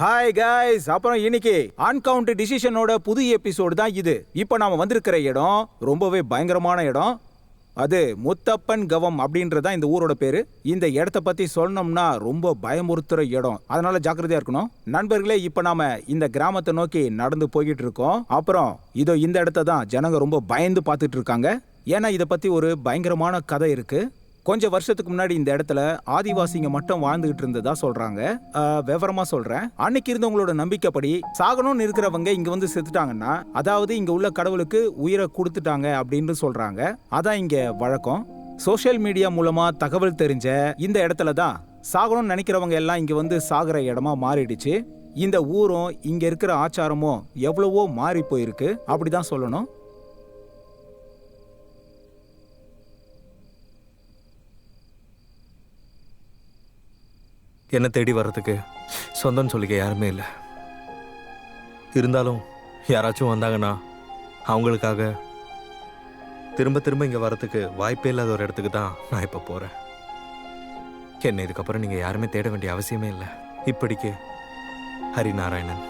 Hi guys அப்புறம் இன்னைக்கு அன்கவுண்ட் டிசிஷனோட புது எபிசோடு தான் இது. இப்போ நாம வந்திருக்கிற இடம் ரொம்பவே பயங்கரமான இடம். அது முத்தப்பன் கவம் அப்படின்றது தான் இந்த ஊரோட பேரு. இந்த இடத்த பத்தி சொல்லணும்னா ரொம்ப பயமுறுத்துற இடம். அதனால ஜாக்கிரதையா இருக்கணும். நண்பர்களே இப்போ நாம இந்த கிராமத்தை நோக்கி நடந்து போய்கிட்டு இருக்கோம். அப்புறம் இதோ இந்த இடத்த தான் ஜனங்க ரொம்ப பயந்து பார்த்துட்டு இருக்காங்க. ஏன்னா இதை பத்தி ஒரு பயங்கரமான கதை இருக்கு. கொஞ்சம் வருஷத்துக்கு முன்னாடி இந்த இடத்துல ஆதிவாசிங்க மட்டும் வாழ்ந்துகிட்டு இருந்ததா சொல்றாங்க. விவரமா சொல்றேன். அன்னைக்கு இருந்தவங்களோட நம்பிக்கைப்படி சாகணும்னு இருக்கிறவங்க இங்க வந்து செத்துட்டாங்கன்னா அதாவது இங்க உள்ள கடவுளுக்கு உயிரை கொடுத்துட்டாங்க அப்படின்னு சொல்றாங்க. அதான் இங்க வழக்கம். சோஷியல் மீடியா மூலமா தகவல் தெரிஞ்ச இந்த இடத்துல தான் சாகணும்னு நினைக்கிறவங்க எல்லாம் இங்க வந்து சாகிற இடமா மாறிடுச்சு. இந்த ஊரும் இங்க இருக்கிற ஆச்சாரமும் எவ்வளவோ மாறி போயிருக்கு. அப்படிதான் சொல்லணும். என்னை தேடி வர்றதுக்கு சொந்தம்னு சொல்லிக்க யாருமே இல்லை. இருந்தாலும் யாராச்சும் வந்தாங்கன்னா அவங்களுக்காக திரும்ப திரும்ப இங்கே வரத்துக்கு வாய்ப்பே இல்லாத ஒரு இடத்துக்கு தான் நான் இப்போ போகிறேன் என்னை இதுக்கப்புறம் நீங்கள் யாருமே தேட வேண்டிய அவசியமே இல்லை. இப்படிக்கு ஹரிநாராயணன்.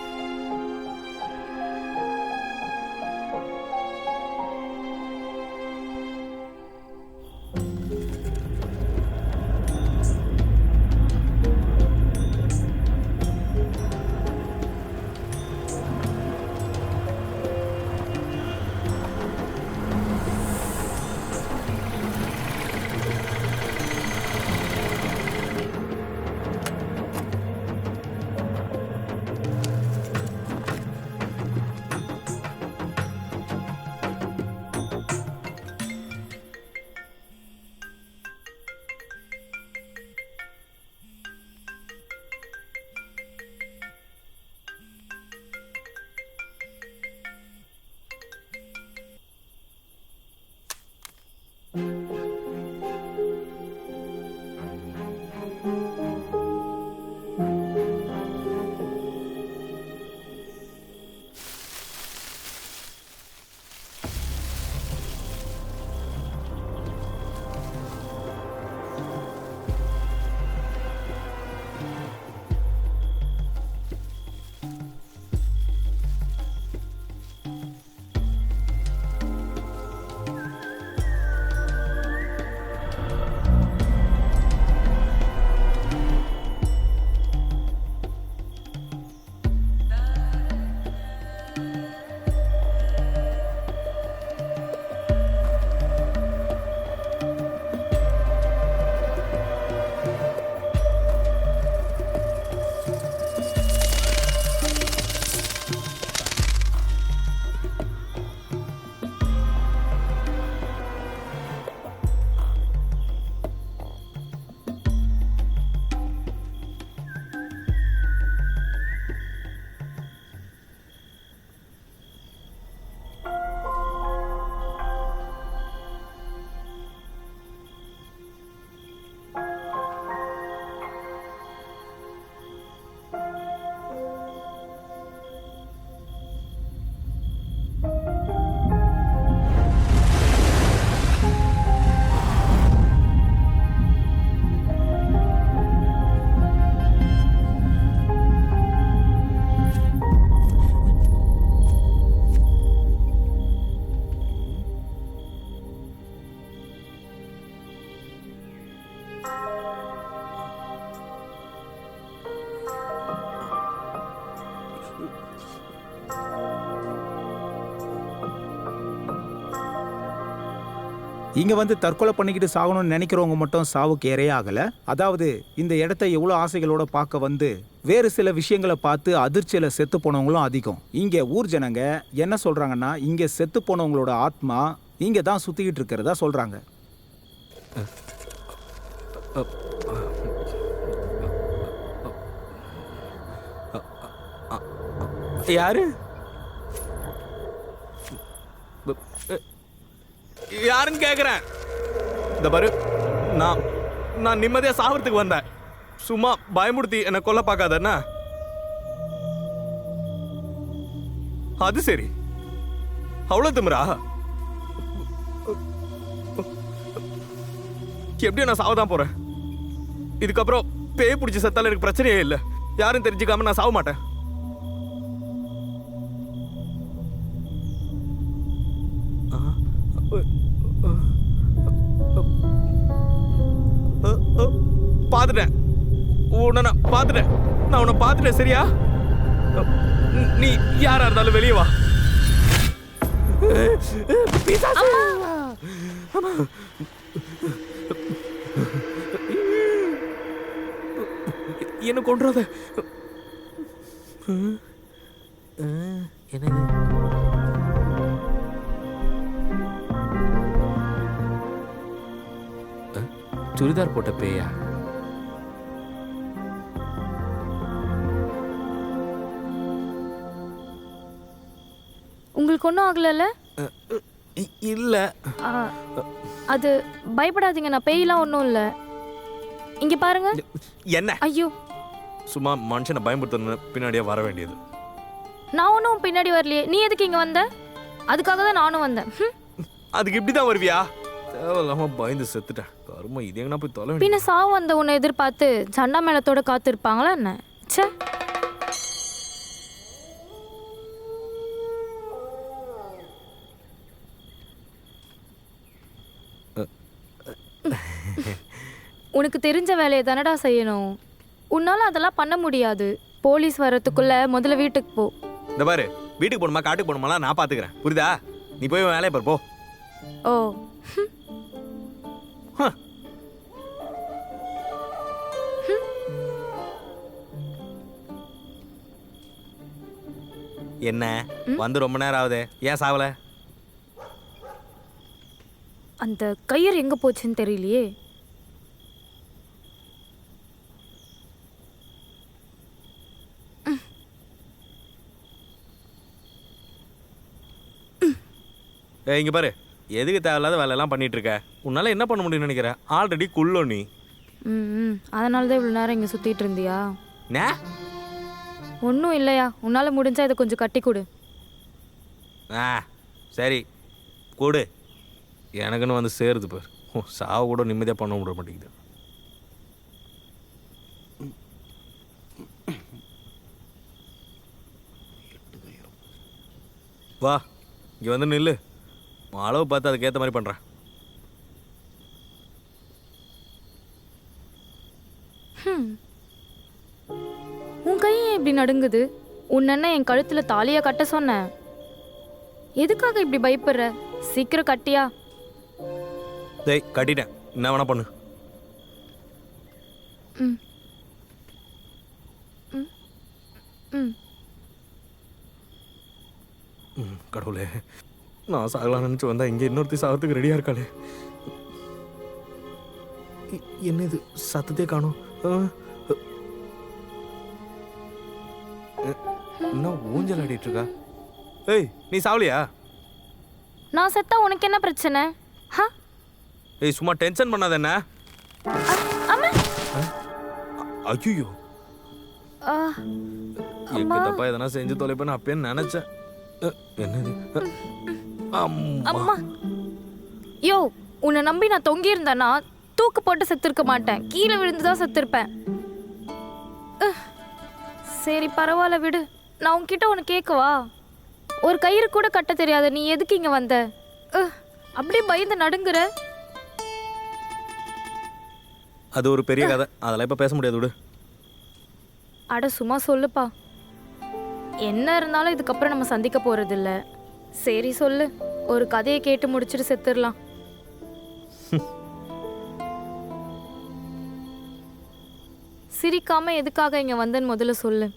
இங்க வந்து தற்கொலை பண்ணிக்கிட்டு சாகணும்னு நினைக்கிறவங்க மட்டும் சாவுக்கு இரையே ஆகல அதாவது இந்த இடத்த எவ்வளோ ஆசைகளோட பார்க்க வந்து வேறு சில விஷயங்களை பார்த்து அதிர்ச்சியில செத்து போனவங்களும் அதிகம். இங்க ஊர் ஜனங்க என்ன சொல்றாங்கன்னா இங்க செத்து போனவங்களோட ஆத்மா இங்க தான் சுத்திக்கிட்டு இருக்கிறதா சொல்றாங்க. யாரு ப- அ- யாருன்னு கேட்குறேன் இந்த பாரு நான் நான் நிம்மதியா சாகிறதுக்கு வந்தேன். சும்மா பயமுடுத்தி என்னை கொல்ல பார்க்காதண்ணா அது சரி. அவ்வளோ திமுறா எப்படியும் நான் சாவதான் போறேன். இதுக்கப்புறம் பேய் பிடிச்சி செத்தால எனக்கு பிரச்சனையே இல்லை. யாரும் தெரிஞ்சுக்காம நான் சாக மாட்டேன். பார்த்துட்டேன். உன்னை நான் பார்த்துட்டேன். நான் உன்னை பார்த்துட்டேன் சரியா? நீ யாரா இருந்தாலும் வெளியே வா! என்ன கொன்றாத. என்னது? சுடிதார் போட்ட பேயா? உங்களுக்கு ஒன்றும் ஆகலைல்ல? இல்ல. அது பயப்படாதீங்க நான் பேயெல்லாம் ஒன்றும் இல்லை. இங்கே பாருங்க. என்ன? ஐயோ. சும்மா மனுஷனை பயன்படுத்தணும் பின்னாடியே வர வேண்டியது. நான் ஒன்றும் பின்னாடி வரலையே. நீ எதுக்கு இங்கே வந்த? அதுக்காக தான் நானும் வந்தேன். அதுக்கு இப்படிதான் வருவியா? தேவையில்லாம பயந்து செத்துட்டேன். கரும இது எங்கன்னா போய் தொலை பின்ன சாவு வந்த உன்னை எதிர்பார்த்து சண்டா மேளத்தோட காத்திருப்பாங்களா என்ன? ச்சே. உனக்கு தெரிஞ்ச வேலையை தானடா செய்யணும்? உன்னால அதெல்லாம் பண்ண முடியாது. போலீஸ் வர்றதுக்குள்ள முதல்ல வீட்டுக்கு போ. இந்த பாரு வீட்டுக்கு போகணுமா காட்டுக்கு போகணுமாலாம் நான் பாத்துக்கிறேன் புரியுதா? நீ போய் வேலையை பாரு போ. ஓ. என்ன? வந்து ரொம்ப நேரம் ஆகுது. ஏன் சாவல? அந்த கயிறு எங்க போச்சுன்னு தெரியலையே. இங்க பாரு. எதுக்கு தேவையில்லாத வேலையெல்லாம் பண்ணிட்டு இருக்க? உன்னால என்ன பண்ண முடியும்னு நினைக்கிற? ஆல்ரெடி குள்ளோ நீ. ம் அதனால தான் இவ்வளோ நேரம் இங்கே சுற்றிட்டு இருந்தியா? நே. ஒன்றும் இல்லையா? உன்னால் முடிஞ்சா இதை கொஞ்சம் கட்டி கொடு. ஆ சரி. கொடு. எனக்குன்னு வந்து சேருது பாரு. சாவு கூட நிம்மதியாக பண்ண விட மாட்டேங்குது. வா இங்கே வந்து நில்லு. அளவு பார்த்து அதுக்கேற்ற மாதிரி பண்ணுறேன் உன் கை ஏன் இப்படி நடுங்குது? உன் என்ன என் கழுத்தில் தாலியா கட்ட சொன்னேன் எதுக்காக இப்படி பயப்படுற? சீக்கிரம் கட்டியா? டேய் கட்டிட்டேன். என்ன வேணா பண்ணு. ம். ம், கடவுளே. நான் சாகலாம் நினச்சி வந்தா இங்கே இன்னொருத்தி சாகிறதுக்கு ரெடியாக இருக்காளே. என்ன இது? சத்தத்தையே காணும். என்ன ஊஞ்சல் ஆடிட்டு இருக்கா? ஏய் நீ சாவலியா? நான் செத்தா உனக்கு என்ன பிரச்சனை? ஹா? ஏய் சும்மா டென்ஷன் பண்ணாத என்ன? ஐயோ எங்க தப்பா எதனா செஞ்சு தொலைப்பேன்னு அப்பயே நினைச்சேன். என்னது? அம்மா. யோ உன்னை நம்பி நான் தொங்கி இருந்தேன்னா தூக்கு போட்டு செத்துருக்க மாட்டேன். கீழே விழுந்து தான் செத்துருப்பேன். சரி பரவாயில்ல விடு. நான் உன்கிட்ட ஒன்று கேட்கவா ஒரு கயிறு கூட கட்ட தெரியாத நீ எதுக்கு இங்கே வந்த. அப்படியே பயந்து நடுங்குற? அது ஒரு பெரிய கதை. அதெல்லாம் இப்ப பேச முடியாது விடு. அட சும்மா சொல்லுப்பா. என்ன இருந்தாலும் இதுக்கப்புறம் நம்ம சந்திக்க போறதில்ல. சரி சொல்லு. ஒரு கதையை கேட்டு முடிச்சுட்டு செத்துடலாம் சிரிக்காம எதுக்காக இங்க வந்தேன்னு முதல்ல சொல்லு.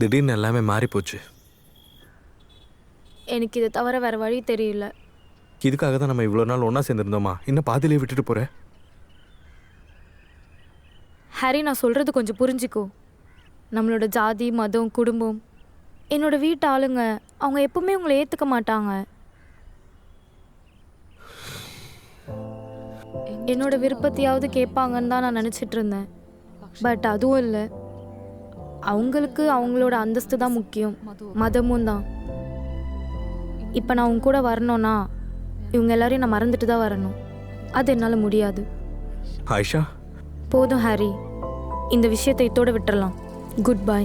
திடீர்னு எல்லாமே மாறி போச்சு எனக்கு இதை தவிர வேற வழி தெரியல. இதுக்காக தான் நம்ம இவ்வளோ நாள் ஒன்றா சேர்ந்துருந்தோமா? இன்னும் பாதியிலே விட்டுட்டு போற? ஹாரி நான் சொல்கிறது கொஞ்சம் புரிஞ்சுக்கோ. நம்மளோட ஜாதி மதம் குடும்பம் என்னோட வீட்டு ஆளுங்க அவங்க எப்பவுமே உங்களை ஏற்றுக்க மாட்டாங்க. என்னோட விருப்பத்தையாவது கேட்பாங்கன்னு தான் நான் நினச்சிட்டு இருந்தேன். பட் அதுவும் இல்லை. அவங்களுக்கு அவங்களோட அந்தஸ்து தான் முக்கியம். மதமும் தான். இப்போ நான் உங்க கூட வரணும்னா இவங்க எல்லாரையும் நான் மறந்துட்டு தான் வரணும். அது என்னால் முடியாது. ஆயிஷா? போதும் ஹாரி. இந்த விஷயத்தை இத்தோட விட்டுறலாம். குட் பை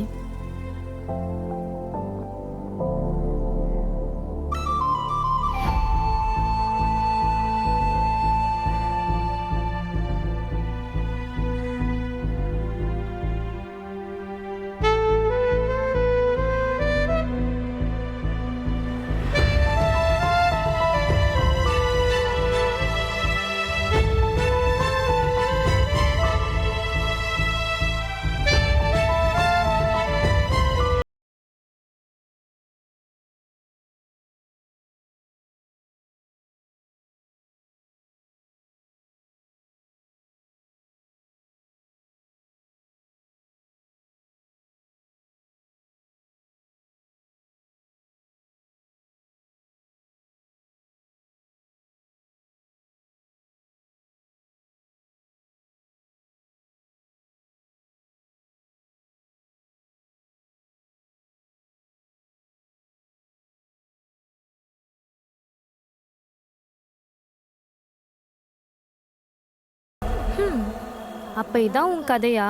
அப்போ இதான் உன் கதையா?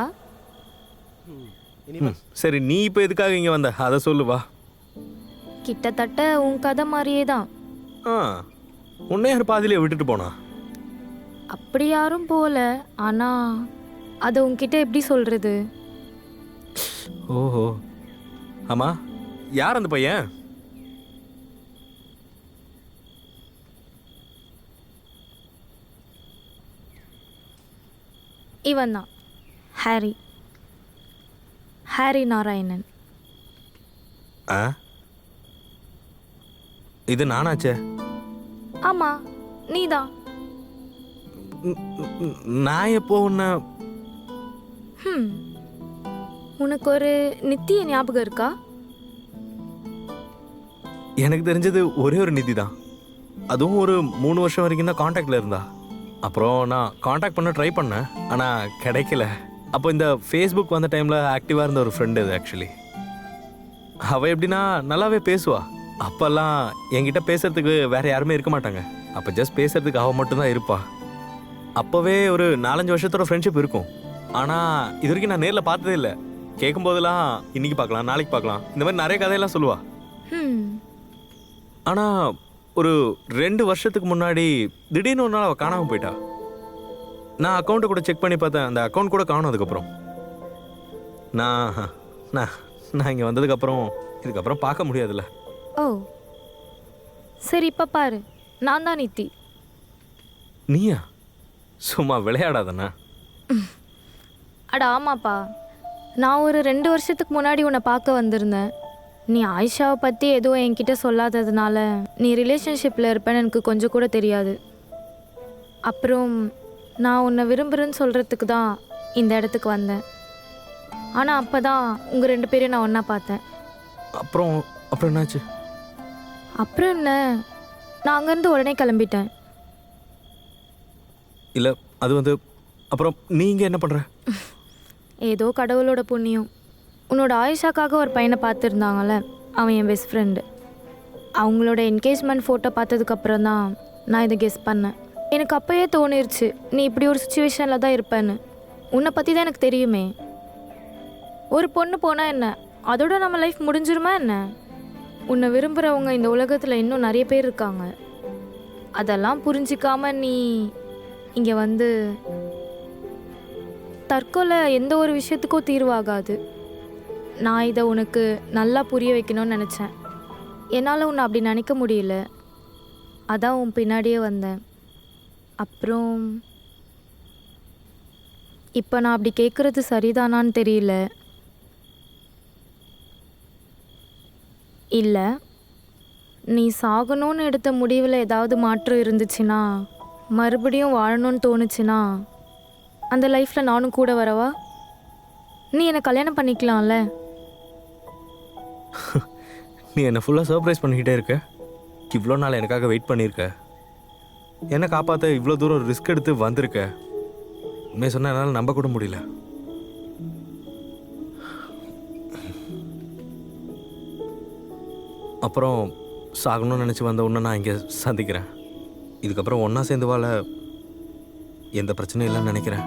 சரி நீ இப்போ எதுக்காக இங்கே வந்த? அதை சொல்லு வா. கிட்டத்தட்ட உன் கதை மாதிரியே தான். ஆ உன்னை யார் பாதியிலே விட்டுட்டு போனா? அப்படி யாரும் போல ஆனா அதை உன்கிட்ட எப்படி சொல்றது? ஓஹோ. ஆமா யார் அந்த பையன்? இவன் தான் ஹாரி. ஹாரி நாராயணன். ஆ? இது நானாச்சே? ஆமா நீதான். நான் எப்போ உன்னை ஹம். உனக்கு ஒரு நித்திய ஞாபகம் இருக்கா? எனக்கு தெரிஞ்சது ஒரே ஒரு நிதி தான் அதுவும் ஒரு மூணு வருஷம் வரைக்கும் தான் காண்டாக்டில் இருந்தா. அப்புறம் நான் காண்டாக்ட் பண்ண ட்ரை பண்ணேன் ஆனால் கிடைக்கல. அப்போ இந்த ஃபேஸ்புக் வந்த டைமில் ஆக்டிவாக இருந்த ஒரு ஃப்ரெண்டு இது ஆக்சுவலி அவள் எப்படின்னா நல்லாவே பேசுவா. அப்போல்லாம் என்கிட்ட பேசுறதுக்கு வேற யாருமே இருக்க மாட்டாங்க. அப்போ ஜஸ்ட் பேசுறதுக்கு அவள் மட்டும்தான் இருப்பா. அப்போவே ஒரு நாலஞ்சு வருஷத்தோட ஃப்ரெண்ட்ஷிப் இருக்கும். ஆனால் இது வரைக்கும் நான் நேரில் பார்த்ததே இல்லை. கேட்கும் போதெல்லாம் இன்னைக்கு பார்க்கலாம் நாளைக்கு பார்க்கலாம். இந்த மாதிரி நிறைய கதையெல்லாம் சொல்லுவா. ஹம். ஆனா ஒரு ரெண்டு வருஷத்துக்கு முன்னாடி திடீர்னு ஒரு நாள் அவள் காணாமல் போயிட்டா. நான் அக்கௌண்ட்டை கூட செக் பண்ணி பார்த்தேன். அந்த அக்கௌண்ட் கூட காணும் அதுக்கப்புறம் நான் நான் நான் இங்கே வந்ததுக்கப்புறம் இதுக்கப்புறம் பார்க்க முடியாதுல்ல. ஓ. சரி இப்ப பாரு. நான் தான் நித்தி. நீயா? சும்மா விளையாடாதண்ணா. அட ஆமாப்பா. நான் ஒரு ரெண்டு வருஷத்துக்கு முன்னாடி உன்னை பார்க்க வந்திருந்தேன். நீ ஆயிஷாவை பற்றி எதுவும் என்கிட்ட சொல்லாததுனால நீ ரிலேஷன்ஷிப்பில் இருப்பேன்னு எனக்கு கொஞ்சம் கூட தெரியாது. அப்புறம் நான் உன்னை விரும்புகிறேன்னு சொல்கிறதுக்கு தான் இந்த இடத்துக்கு வந்தேன். ஆனால் அப்போ தான் உங்கள் ரெண்டு பேரையும் நான் ஒன்றா பார்த்தேன். அப்புறம் அப்புறம் என்னாச்சு? அப்புறம் என்ன? நான் அங்கேருந்து உடனே கிளம்பிட்டேன். இல்லை அது வந்து அப்புறம் நீங்க என்ன பண்ற? ஏதோ கடவுளோட புண்ணியம். உன்னோட ஆயிஷாக்காக ஒரு பையனை பார்த்துருந்தாங்கள அவன் என் பெஸ்ட் ஃப்ரெண்டு அவங்களோட என்கேஜ்மெண்ட் ஃபோட்டோ பார்த்ததுக்கப்புறம் தான் நான் இதை கெஸ் பண்ணேன். எனக்கு அப்போயே தோணிருச்சு நீ இப்படி ஒரு சுச்சுவேஷனில் தான் இருப்பேன்னு. உன்னை பற்றி தான் எனக்கு தெரியுமே. ஒரு பொண்ணு போனால் என்ன? அதோட நம்ம லைஃப் முடிஞ்சிருமா என்ன? உன்னை விரும்புகிறவங்க இந்த உலகத்தில் இன்னும் நிறைய பேர் இருக்காங்க. அதெல்லாம் புரிஞ்சிக்காம நீ இங்கே வந்து தற்கொலை எந்த ஒரு விஷயத்துக்கும் தீர்வாகாது. நான் இதை உனக்கு நல்லா புரிய வைக்கணும்னு நினச்சேன். என்னால் உன்னை அப்படி நினைக்க முடியல. அதான் உன் பின்னாடியே வந்தேன். அப்புறம் இப்போ நான் அப்படி கேட்குறது சரிதானான்னு தெரியல. இல்லை நீ சாகணும்னு எடுத்த முடிவில் ஏதாவது மாற்றம் இருந்துச்சுன்னா மறுபடியும் வாழணும்னு தோணுச்சுன்னா அந்த லைஃப்பில் நானும் கூட வரவா? நீ என்னை கல்யாணம் பண்ணிக்கலாம்ல? நீ என்னை ஃபுல்லாக சர்ப்ரைஸ் பண்ணிக்கிட்டே இருக்க. இவ்வளோ நாள் எனக்காக வெயிட் பண்ணியிருக்க என்னை காப்பாற்ற இவ்வளோ தூரம் ரிஸ்க் எடுத்து வந்திருக்க. உண்மையை சொன்னால் என்னால் நம்ப கூட முடியல. அப்புறம் சாகணும்னு நினச்சி வந்த உடனே நான் இங்கே சந்திக்கிறேன். இதுக்கப்புறம் ஒன்றா சேர்ந்து வாழ எந்த பிரச்சனையும் இல்லைன்னு நினைக்கிறேன்.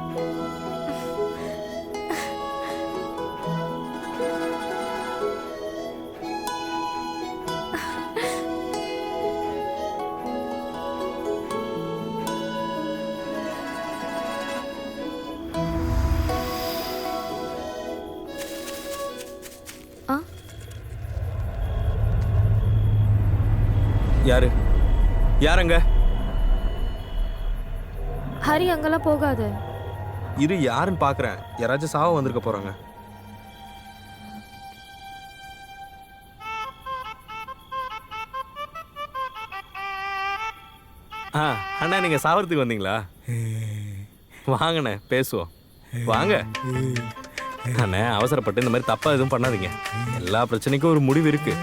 போகாத. இரு யாருன்னு பாக்குறேன். யாராச்சும் சாவ வந்திருக்க போறாங்க. ஆ அண்ணா நீங்க சாவறதுக்கு வந்தீங்களா? வாங்கண்ணே பேசுவோம். வாங்க. அண்ணே அவசரப்பட்டு இந்த மாதிரி தப்பா எதுவும் பண்ணாதீங்க. எல்லா பிரச்சனைக்கும் ஒரு முடிவு இருக்கு.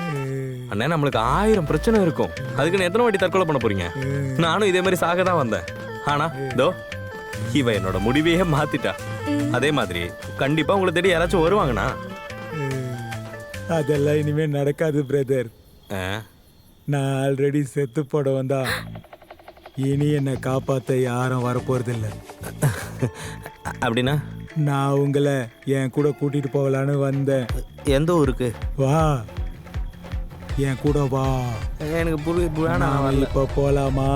அண்ணே நம்மளுக்கு ஆயிரம் பிரச்சனை இருக்கும். அதுக்கு எத்தனை வாட்டி தற்கொலை பண்ண போறீங்க? நானும் இதே மாதிரி சாக தான் வந்தேன். ஆனா இதோ இவ என்னோட முடிவையே மாத்திட்டா. அதே மாதிரி கண்டிப்பா உங்களை தேடி யாராச்சும் வருவாங்கண்ணா. அதெல்லாம் இனிமே நடக்காது பிரதர் ஆ, நான் ஆல்ரெடி செத்து போட வந்தா இனி என்னை காப்பாத்த யாரும் வரப்போறதில்ல. அப்படின்னா? நான் உங்களை என் கூட கூட்டிட்டு போகலான்னு வந்தேன். எந்த ஊருக்கு? வா. என் கூட வா. எனக்கு புரிய இப்ப போலாமா?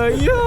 ஐயோ